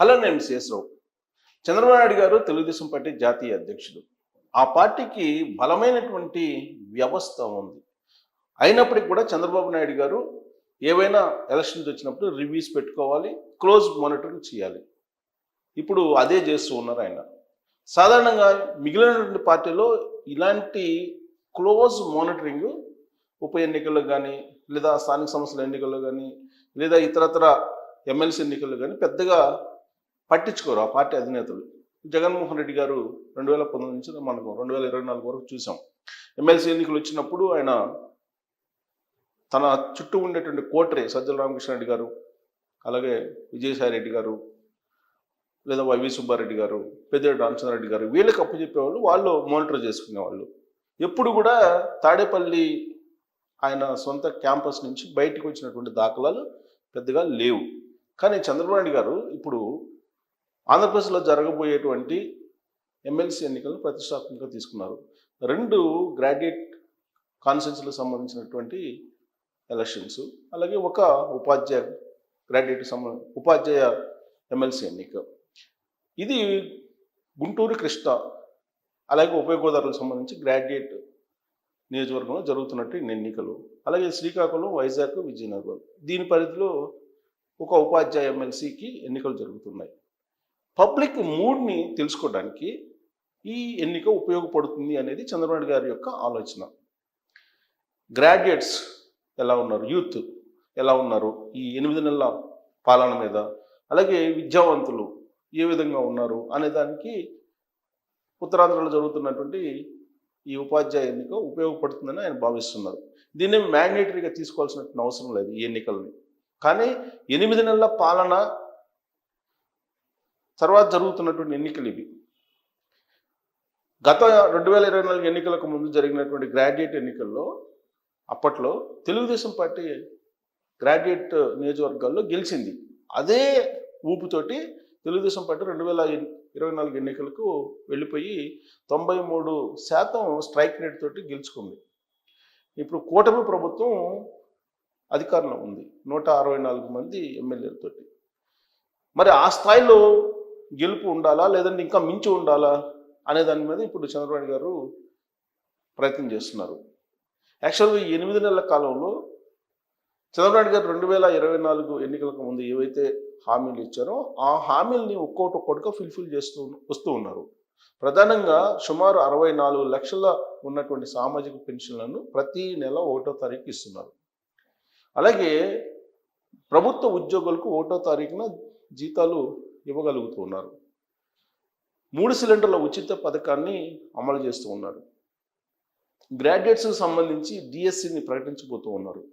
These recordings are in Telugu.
హలో నేను శేషరావు. చంద్రబాబు నాయుడు గారు తెలుగుదేశం పార్టీ జాతీయ అధ్యక్షుడు. ఆ పార్టీకి బలమైనటువంటి వ్యవస్థ ఉంది. అయినప్పటికీ కూడా చంద్రబాబు నాయుడు గారు ఏవైనా ఎలక్షన్స్ వచ్చినప్పుడు రివ్యూస్ పెట్టుకోవాలి క్లోజ్ మానిటరింగ్ చేయాలి. ఇప్పుడు అదే చేస్తూ ఉన్నారు ఆయన. సాధారణంగా మిగిలినటువంటి పార్టీలో ఇలాంటి క్లోజ్ మానిటరింగ్ ఉప ఎన్నికల్లో కానీ లేదా స్థానిక సంస్థల ఎన్నికల్లో కానీ లేదా ఇతరత్ర ఎమ్మెల్సీ ఎన్నికల్లో కానీ పెద్దగా పట్టించుకోరు ఆ పార్టీ అధినేతలు. జగన్మోహన్ రెడ్డి గారు రెండు వేల పంతొమ్మిది నుంచి మనకు రెండు వేల ఇరవై నాలుగు వరకు చూసాం. ఎమ్మెల్సీ ఎన్నికలు వచ్చినప్పుడు ఆయన తన చుట్టూ ఉండేటువంటి కోటరే సజ్జల రామకృష్ణారెడ్డి గారు అలాగే విజయసాయి రెడ్డి గారు లేదా వైవి సుబ్బారెడ్డి గారు పెద్దిరెడ్డి రామచంద్రారెడ్డి గారు వీళ్ళకి అప్పచెప్పేవాళ్ళు వాళ్ళు మానిటర్ చేసుకునేవాళ్ళు. ఎప్పుడు కూడా తాడేపల్లి ఆయన సొంత క్యాంపస్ నుంచి బయటకు వచ్చినటువంటి దాఖలాలు పెద్దగా లేవు. కానీ చంద్రబాబు నాయుడు గారు ఇప్పుడు ఆంధ్రప్రదేశ్లో జరగబోయేటువంటి ఎమ్మెల్సీ ఎన్నికలను ప్రతిష్టాత్మకంగా తీసుకున్నారు. రెండు గ్రాడ్యుయేట్ కాన్ఫరెన్స్లకు సంబంధించినటువంటి ఎలక్షన్స్ అలాగే ఒక ఉపాధ్యాయ గ్రాడ్యుయేట్ సంబంధ ఉపాధ్యాయ ఎమ్మెల్సీ ఎన్నిక. ఇది గుంటూరు కృష్ణ అలాగే ఉభయ గోదావరికి సంబంధించి గ్రాడ్యుయేట్ నియోజకవర్గంలో జరుగుతున్నట్టు ఎన్నికలు. అలాగే శ్రీకాకుళం వైజాగ్ విజయనగరం. దీని పరిధిలో ఒక ఉపాధ్యాయ ఎమ్మెల్సీకి ఎన్నికలు జరుగుతున్నాయి. పబ్లిక్ మూడ్ని తెలుసుకోవడానికి ఈ ఎన్నిక ఉపయోగపడుతుంది అనేది చంద్రబాబు గారి యొక్క ఆలోచన. గ్రాడ్యుయేట్స్ ఎలా ఉన్నారు? యూత్ ఎలా ఉన్నారు? ఈ ఎనిమిది నెలల పాలన మీద అలాగే విద్యావంతులు ఏ విధంగా ఉన్నారు అనే దానికి ఉత్తరాంధ్రలో జరుగుతున్నటువంటి ఈ ఉపాధ్యాయ ఎన్నిక ఉపయోగపడుతుందని ఆయన భావిస్తున్నారు. దీన్ని మ్యాండేటరీగా తీసుకోవాల్సిన అవసరం లేదు ఈ ఎన్నికల్ని. కానీ ఎనిమిది నెలల పాలన తర్వాత జరుగుతున్నటువంటి ఎన్నికలు ఇవి. గత రెండు వేల ఇరవై నాలుగు ఎన్నికలకు ముందు జరిగినటువంటి గ్రాడ్యుయేట్ ఎన్నికల్లో అప్పట్లో తెలుగుదేశం పార్టీ గ్రాడ్యుయేట్ నియోజకవర్గాల్లో గెలిచింది. అదే ఊపుతోటి తెలుగుదేశం పార్టీ రెండు వేల ఇరవై నాలుగు ఎన్నికలకు వెళ్ళిపోయి తొంభై మూడు శాతం స్ట్రైక్ రేట్ తోటి గెలుచుకుంది. ఇప్పుడు కూటమి ప్రభుత్వం అధికారంలో ఉంది. నూట అరవై నాలుగు మంది ఎమ్మెల్యేలతోటి. మరి ఆ స్థాయిలో గెలుపు ఉండాలా? లేదంటే ఇంకా మించి ఉండాలా? అనే దాని మీద ఇప్పుడు చంద్రబాబు గారు ప్రయత్నం చేస్తున్నారు. యాక్చువల్గా ఈ ఎనిమిది నెలల కాలంలో చంద్రబాబు గారు రెండు వేల ఇరవై నాలుగు ఎన్నికలకు ముందు ఏవైతే హామీలు ఇచ్చారో ఆ హామీల్ని ఒక్కొక్కటి ఒక్కొక్కటిగా ఫుల్ఫిల్ చేస్తూ వస్తూ ఉన్నారు. ప్రధానంగా సుమారు అరవై నాలుగు లక్షల ఉన్నటువంటి సామాజిక పెన్షన్లను ప్రతి నెల ఒకటో తారీఖు ఇస్తున్నారు. అలాగే ప్రభుత్వ ఉద్యోగులకు ఒకటో తారీఖున జీతాలు ఇవ్వగలుగుతూ ఉన్నారు మూడు సిలిండర్ల ఉచిత పథకాన్ని అమలు చేస్తూ ఉన్నారు. గ్రాడ్యుయేట్స్కి సంబంధించి డిఎస్సిని ప్రకటించబోతూ ఉన్నారు.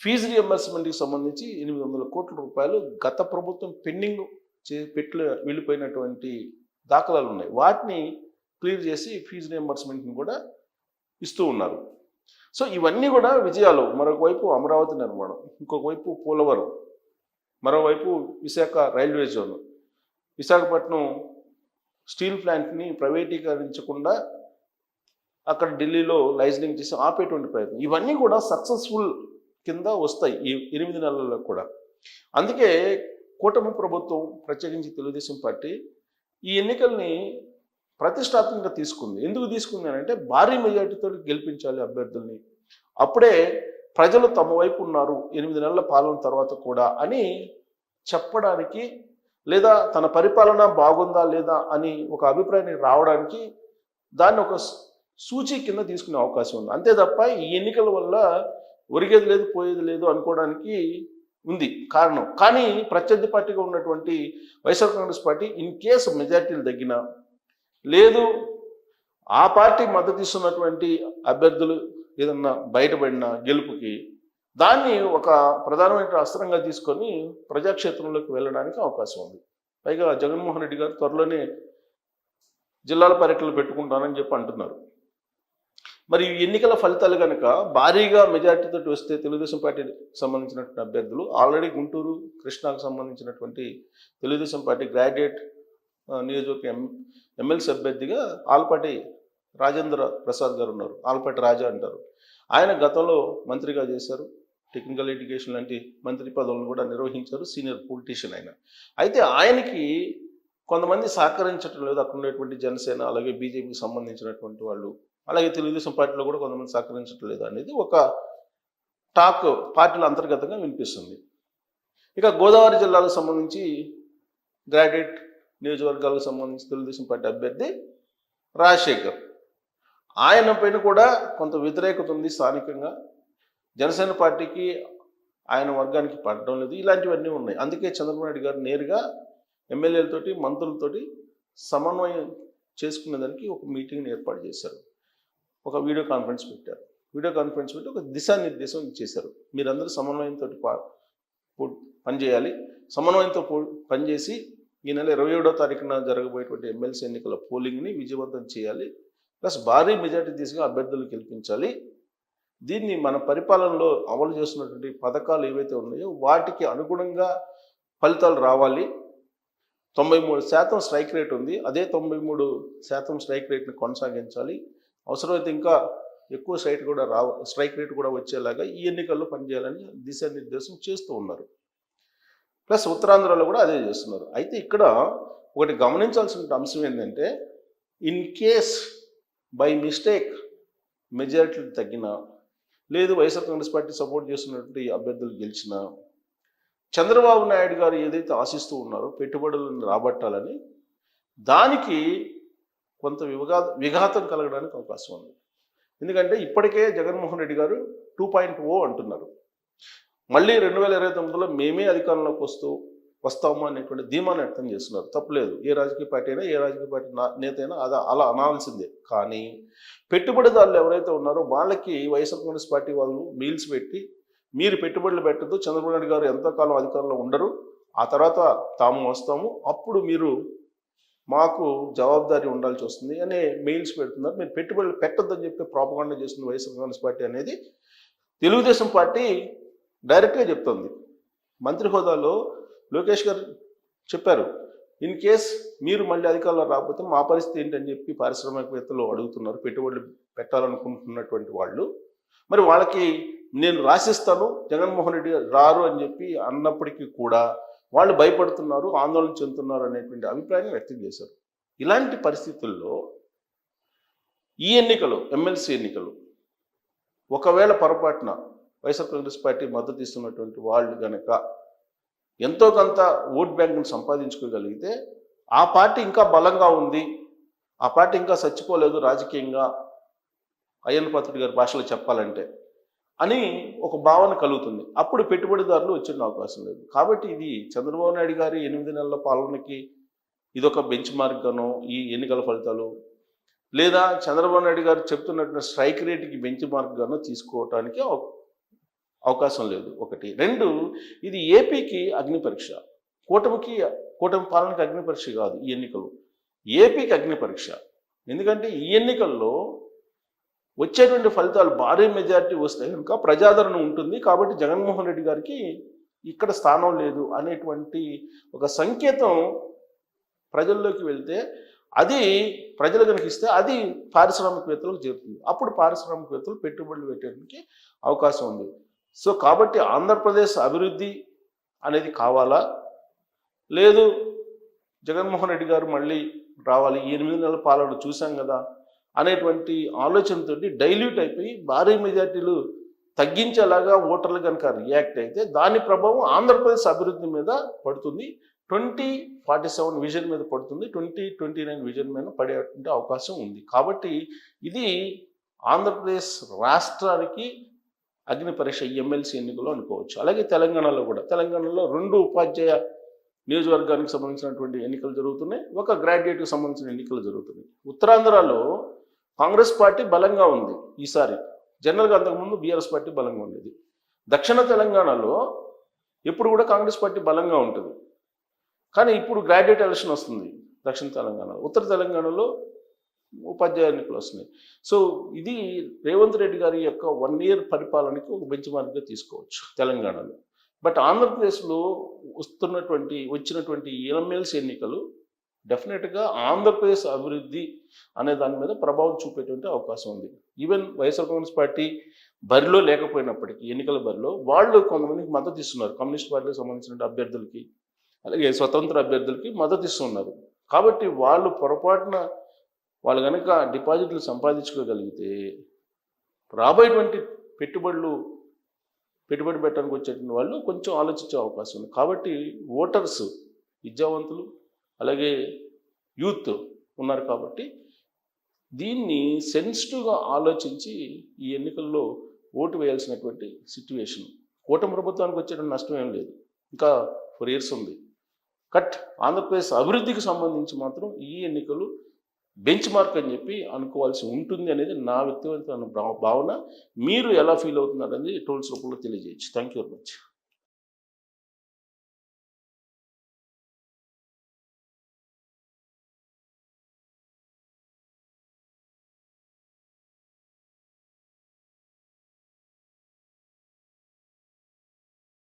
ఫీజు రియంబర్స్మెంట్కి సంబంధించి ఎనిమిది వందల కోట్ల రూపాయలు గత ప్రభుత్వం పెండింగ్ చే పెట్లు వెళ్ళిపోయినటువంటి దాఖలాలు ఉన్నాయి. వాటిని క్లియర్ చేసి ఫీజు రియంబర్స్మెంట్ని కూడా ఇస్తూ ఉన్నారు. సో ఇవన్నీ కూడా విజయాలు. మరొకవైపు అమరావతి నిర్మాణం ఇంకొక వైపు పోలవరం. మరోవైపు Visakha railway zone. Visakhapatnam steel ప్లాంట్ని ప్రైవేటీకరించకుండా అక్కడ ఢిల్లీలో లైజనింగ్ చేసి ఆపేటువంటి ప్రయత్నం. ఇవన్నీ కూడా సక్సెస్ఫుల్ కింద వస్తాయి ఈ ఎనిమిది నెలల్లో కూడా. అందుకే కూటమి ప్రభుత్వం ప్రత్యేకించి తెలుగుదేశం పార్టీ ఈ ఎన్నికల్ని ప్రతిష్టాత్మకంగా తీసుకుంది. ఎందుకు తీసుకుంది అని అంటే భారీ మెజార్టీతో గెలిపించాలి అభ్యర్థుల్ని. అప్పుడే ప్రజలు తమ వైపు ఉన్నారు ఎనిమిది నెలల పాలన తర్వాత కూడా అని చెప్పడానికి లేదా తన పరిపాలన బాగుందా లేదా అని ఒక అభిప్రాయానికి రావడానికి దాన్ని ఒక సూచి కింద తీసుకునే అవకాశం ఉంది. అంతే తప్ప ఈ ఎన్నికల వల్ల ఒరిగేది లేదు పోయేది లేదు అనుకోవడానికి ఉంది కారణం. కానీ ప్రత్యర్థి పార్టీగా ఉన్నటువంటి YSR Congress party in case మెజార్టీలు తగ్గినా లేదు ఆ పార్టీ మద్దతు ఇస్తున్నటువంటి అభ్యర్థులు ఏదన్నా బయటపడిన గెలుపుకి దాన్ని ఒక ప్రధానమైన అస్త్రంగా తీసుకొని ప్రజాక్షేత్రంలోకి వెళ్ళడానికి అవకాశం ఉంది. పైగా జగన్మోహన్ రెడ్డి గారు త్వరలోనే జిల్లాల పర్యటనలు పెట్టుకుంటానని చెప్పి అంటున్నారు. మరి ఈ ఎన్నికల ఫలితాలు కనుక భారీగా మెజార్టీతో వస్తే తెలుగుదేశం పార్టీకి సంబంధించినటువంటి అభ్యర్థులు ఆల్రెడీ గుంటూరు కృష్ణాకు సంబంధించినటువంటి తెలుగుదేశం పార్టీ గ్రాడ్యుయేట్ నియోజకవర్గ ఎం ఎమ్మెల్సీ అభ్యర్థిగా ఆల్పాటి రాజేంద్ర ప్రసాద్ గారు ఉన్నారు. ఆల్పేట రాజా అంటారు. ఆయన గతంలో మంత్రిగా చేశారు. టెక్నికల్ ఎడ్యుకేషన్ లాంటి మంత్రి పదవులను కూడా నిర్వహించారు. సీనియర్ పొలిటీషియన్ ఆయన. అయితే ఆయనకి కొంతమంది సహకరించడం లేదు. అక్కడ ఉండేటువంటి జనసేన అలాగే బీజేపీకి సంబంధించినటువంటి వాళ్ళు అలాగే తెలుగుదేశం పార్టీలో కూడా కొంతమంది సహకరించడం లేదు అనేది ఒక టాక్ పార్టీల అంతర్గతంగా వినిపిస్తుంది. ఇక గోదావరి జిల్లాకు సంబంధించి గ్రాడ్యుయేట్ నియోజకవర్గాలకు సంబంధించి తెలుగుదేశం పార్టీ అభ్యర్థి రాజశేఖర్. ఆయన పైన కూడా కొంత వ్యతిరేకత ఉంది స్థానికంగా. జనసేన పార్టీకి ఆయన వర్గానికి పడడం లేదు. ఇలాంటివన్నీ ఉన్నాయి. అందుకే చంద్రబాబు నాయుడు గారు నేరుగా ఎమ్మెల్యేలతోటి మంత్రులతోటి సమన్వయం చేసుకునేదానికి ఒక మీటింగ్ని ఏర్పాటు చేశారు. ఒక వీడియో కాన్ఫరెన్స్ పెట్టారు. వీడియో కాన్ఫరెన్స్ పెట్టి ఒక దిశానిర్దేశం ఇచ్చేశారు. మీరందరూ సమన్వయంతో పనిచేయాలి. సమన్వయంతో పో- పనిచేసి ఈ నెల ఇరవై ఏడో తారీఖున జరగబోయేటువంటి ఎమ్మెల్సీ ఎన్నికల పోలింగ్ని విజయవంతం చేయాలి. ప్లస్ భారీ మెజార్టీ తీసుకుని అభ్యర్థులు గెలిపించాలి. దీన్ని మన పరిపాలనలో అమలు చేస్తున్నటువంటి పథకాలు ఏవైతే ఉన్నాయో వాటికి అనుగుణంగా ఫలితాలు రావాలి. తొంభై మూడు శాతం స్ట్రైక్ రేట్ ఉంది. అదే తొంభై మూడు శాతం స్ట్రైక్ రేట్ని కొనసాగించాలి. అవసరమైతే ఇంకా ఎక్కువ స్ట్రైక్ కూడా రా స్ట్రైక్ రేట్ కూడా వచ్చేలాగా ఈ ఎన్నికల్లో పనిచేయాలని దిశానిర్దేశం చేస్తూ ఉన్నారు. ప్లస్ ఉత్తరాంధ్రలో కూడా అదే చేస్తున్నారు. అయితే ఇక్కడ ఒకటి గమనించాల్సిన అంశం ఏంటంటే in case by mistake majority తగ్గిన లేదు వైఎస్ఆర్ కాంగ్రెస్ పార్టీ సపోర్ట్ చేస్తున్నటువంటి అభ్యర్థులు గెలిచిన చంద్రబాబు నాయుడు గారు ఏదైతే ఆశిస్తూ ఉన్నారో పెట్టుబడులను రాబట్టాలని దానికి కొంత విఘా విఘాతం కలగడానికి అవకాశం ఉంది. ఎందుకంటే ఇప్పటికే జగన్మోహన్ రెడ్డి గారు టూ పాయింట్ ఓ అంటున్నారు. మళ్ళీ రెండు వేల ఇరవై తొమ్మిదిలో మేమే అధికారంలోకి వస్తూ వస్తాము అనేటువంటి ధీమాన్ని వ్యక్తం చేస్తున్నారు. తప్పలేదు ఏ రాజకీయ పార్టీ అయినా ఏ రాజకీయ పార్టీ నా- నేత అయినా అదా అలా అనాల్సిందే. కానీ పెట్టుబడిదారులు ఎవరైతే ఉన్నారో వాళ్ళకి వైఎస్ఆర్ కాంగ్రెస్ పార్టీ వాళ్ళు మీల్స్ పెట్టి మీరు పెట్టుబడులు పెట్టద్దు. చంద్రబాబు నాయుడు గారు ఎంతకాలం అధికారంలో ఉండరు. ఆ తర్వాత తాము వస్తాము. అప్పుడు మీరు మాకు జవాబుదారీ ఉండాల్సి వస్తుంది అనే మెయిల్స్ పెడుతున్నారు. మీరు పెట్టుబడులు పెట్టద్దని చెప్పి ప్రాపగాండా చేస్తుంది వైఎస్ఆర్ కాంగ్రెస్ పార్టీ అనేది తెలుగుదేశం పార్టీ డైరెక్ట్గా చెప్తుంది. మంత్రి హోదాలో లోకేష్ గారు చెప్పారు ఇన్ కేస్ మీరు మళ్ళీ అధికారంలో రాకపోతే మా పరిస్థితి ఏంటని చెప్పి పారిశ్రామికవేత్తలు అడుగుతున్నారు పెట్టుబడులు పెట్టాలనుకుంటున్నటువంటి వాళ్ళు. మరి వాళ్ళకి నేను రాసిస్తాను జగన్మోహన్ రెడ్డి రారు అని చెప్పి అన్నప్పటికీ కూడా వాళ్ళు భయపడుతున్నారు ఆందోళన చెందుతున్నారు అనేటువంటి అభిప్రాయం వ్యక్తం చేశారు. ఇలాంటి పరిస్థితుల్లో ఈ ఎన్నికలు ఎమ్మెల్సీ ఎన్నికలు ఒకవేళ పొరపాటున వైఎస్ఆర్ కాంగ్రెస్ పార్టీ మద్దతు ఇస్తున్నటువంటి వాళ్ళు గనక ఎంతో కొంత ఓట్ బ్యాంకును సంపాదించుకోగలిగితే ఆ పార్టీ ఇంకా బలంగా ఉంది ఆ పార్టీ ఇంకా చచ్చిపోలేదు రాజకీయంగా అయ్యన్ పాత్రుడి గారి భాషలో చెప్పాలంటే అని ఒక భావన కలుగుతుంది. అప్పుడు పెట్టుబడిదారులు వచ్చే అవకాశం లేదు. కాబట్టి ఇది చంద్రబాబు నాయుడు గారి ఎనిమిది నెలల పాలనకి ఇదొక బెంచ్ మార్క్గానో ఈ ఎన్నికల ఫలితాలు లేదా చంద్రబాబు నాయుడు గారు చెప్తున్నట్టు స్ట్రైక్ రేట్కి బెంచ్ మార్క్గానో తీసుకోవటానికి అవకాశం లేదు. ఒకటి. రెండు ఇది ఏపీకి అగ్ని పరీక్ష. కూటమికి కూటమి పాలనకి అగ్ని పరీక్ష కాదు ఈ ఎన్నికలు. ఏపీకి అగ్ని పరీక్ష. ఎందుకంటే ఈ ఎన్నికల్లో వచ్చేటువంటి ఫలితాలు భారీ మెజారిటీ వస్తే కనుక ప్రజాదరణ ఉంటుంది కాబట్టి జగన్మోహన్ రెడ్డి గారికి ఇక్కడ స్థానం లేదు అనేటువంటి ఒక సంకేతం ప్రజల్లోకి వెళ్తే అది ప్రజలు కనిపిస్తే ఇస్తే అది పారిశ్రామికవేత్తలకు చేరుతుంది. అప్పుడు పారిశ్రామికవేత్తలు పెట్టుబడులు పెట్టడానికి అవకాశం ఉంది. సో కాబట్టి ఆంధ్రప్రదేశ్ అభివృద్ధి అనేది కావాలా? లేదు. జగన్మోహన్ రెడ్డి గారు మళ్ళీ రావాలి. ఎనిమిది నెలల పాలన చూసాం కదా అనేటువంటి ఆలోచనతో డైల్యూట్ అయిపోయి భారీ మెజార్టీలు తగ్గించేలాగా ఓటర్లు కనుక రియాక్ట్ అయితే దాని ప్రభావం ఆంధ్రప్రదేశ్ అభివృద్ధి మీద పడుతుంది. ట్వంటీ ఫార్టీ సెవెన్ విజన్ మీద పడుతుంది. ట్వంటీ ట్వంటీ నైన్ విజన్ మీద పడేటువంటి అవకాశం ఉంది. కాబట్టి ఇది ఆంధ్రప్రదేశ్ రాష్ట్రానికి అగ్ని పరీక్ష ఎమ్మెల్సీ ఎన్నికలు అనుకోవచ్చు. అలాగే తెలంగాణలో కూడా. తెలంగాణలో రెండు ఉపాధ్యాయ నియోజకవర్గానికి సంబంధించినటువంటి ఎన్నికలు జరుగుతున్నాయి. ఒక గ్రాడ్యుయేట్కి సంబంధించిన ఎన్నికలు జరుగుతున్నాయి. ఉత్తరాంధ్రలో కాంగ్రెస్ పార్టీ బలంగా ఉంది ఈసారి. జనరల్గా అంతకుముందు బీఆర్ఎస్ పార్టీ బలంగా ఉండేది. దక్షిణ తెలంగాణలో ఎప్పుడు కూడా కాంగ్రెస్ పార్టీ బలంగా ఉంటుంది. కానీ ఇప్పుడు గ్రాడ్యుయేట్ ఎలక్షన్ వస్తుంది దక్షిణ తెలంగాణలో. ఉత్తర తెలంగాణలో ఉపాధ్యాయ ఎన్నికలు వస్తున్నాయి సో ఇది రేవంత్ రెడ్డి గారి యొక్క వన్ ఇయర్ పరిపాలనకి ఒక బెంచ్ మార్క్గా తీసుకోవచ్చు తెలంగాణలో. బట్ ఆంధ్రప్రదేశ్లో వస్తున్నటువంటి వచ్చినటువంటి ఎమ్మెల్సీ ఎన్నికలు డెఫినెట్గా ఆంధ్రప్రదేశ్ అభివృద్ధి అనే దాని మీద ప్రభావం చూపేటువంటి అవకాశం ఉంది. ఈవెన్ వైఎస్ఆర్ కాంగ్రెస్ పార్టీ బరిలో లేకపోయినప్పటికీ ఎన్నికల బరిలో వాళ్ళు కొంతమందికి మద్దతు ఇస్తున్నారు. కమ్యూనిస్ట్ పార్టీకి సంబంధించిన అభ్యర్థులకి అలాగే స్వతంత్ర అభ్యర్థులకి మద్దతు ఇస్తున్నారు. కాబట్టి వాళ్ళు పొరపాటున వాళ్ళు కనుక డిపాజిట్లు సంపాదించుకోగలిగితే రాబోయేటువంటి పెట్టుబడులు పెట్టుబడి పెట్టడానికి వచ్చేటువంటి వాళ్ళు కొంచెం ఆలోచించే అవకాశం ఉంది. కాబట్టి ఓటర్స్ విద్యావంతులు అలాగే యూత్ ఉన్నారు కాబట్టి దీన్ని సెన్సిటివ్గా ఆలోచించి ఈ ఎన్నికల్లో ఓటు వేయాల్సినటువంటి సిచ్యువేషన్ కూటమి ప్రభుత్వానికి వచ్చేటువంటి నష్టం ఏం లేదు. ఇంకా ఫోర్ ఇయర్స్ ఉంది. కట్. ఆంధ్రప్రదేశ్ అభివృద్ధికి సంబంధించి మాత్రం ఈ ఎన్నికలు బెంచ్ మార్క్ అని చెప్పి అనుకోవాల్సి ఉంటుంది అనేది నా వ్యక్తిగత భావన. మీరు ఎలా ఫీల్ అవుతున్నారనేది టోల్స్ రూపంలో తెలియజేయచ్చు. Thank you very much.